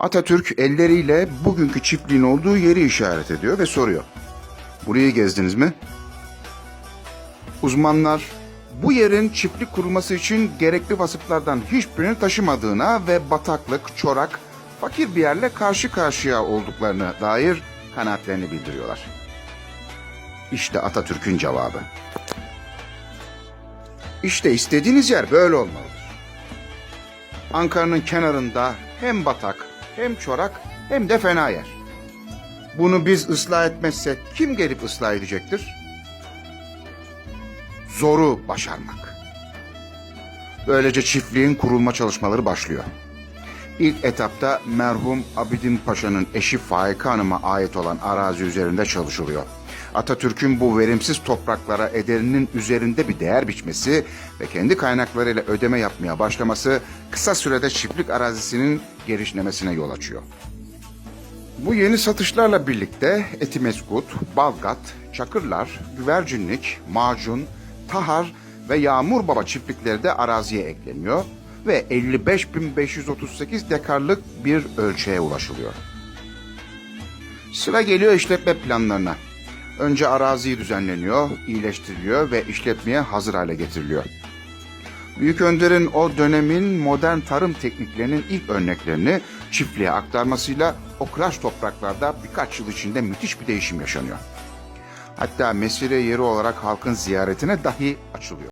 Atatürk elleriyle bugünkü çiftliğin olduğu yeri işaret ediyor ve soruyor. Burayı gezdiniz mi? Uzmanlar bu yerin çiftlik kurulması için gerekli vasıflardan hiçbirini taşımadığına ve bataklık, çorak, fakir bir yerle karşı karşıya olduklarını dair kanaatlerini bildiriyorlar. İşte Atatürk'ün cevabı. İşte istediğiniz yer böyle olmalıdır. Ankara'nın kenarında hem batak, hem çorak, hem de fena yer. Bunu biz ıslah etmezsek kim gelip ıslah edecektir? Zoru başarmak. Böylece çiftliğin kurulma çalışmaları başlıyor. İlk etapta merhum Abidin Paşa'nın eşi Faika Hanım'a ait olan arazi üzerinde çalışılıyor. Atatürk'ün bu verimsiz topraklara ederinin üzerinde bir değer biçmesi ve kendi kaynaklarıyla ödeme yapmaya başlaması kısa sürede çiftlik arazisinin gelişmesine yol açıyor. Bu yeni satışlarla birlikte Etimeskut, Balgat, Çakırlar, Güvercinlik, Macun, Tahar ve Yağmur Baba çiftlikleri de araziye ekleniyor ve 55.538 dekarlık bir ölçeğe ulaşılıyor. Sıra geliyor işletme planlarına. Önce arazi düzenleniyor, iyileştiriliyor ve işletmeye hazır hale getiriliyor. Büyük Önder'in o dönemin modern tarım tekniklerinin ilk örneklerini çiftliğe aktarmasıyla o kıraç topraklarda birkaç yıl içinde müthiş bir değişim yaşanıyor. Hatta mesire yeri olarak halkın ziyaretine dahi açılıyor.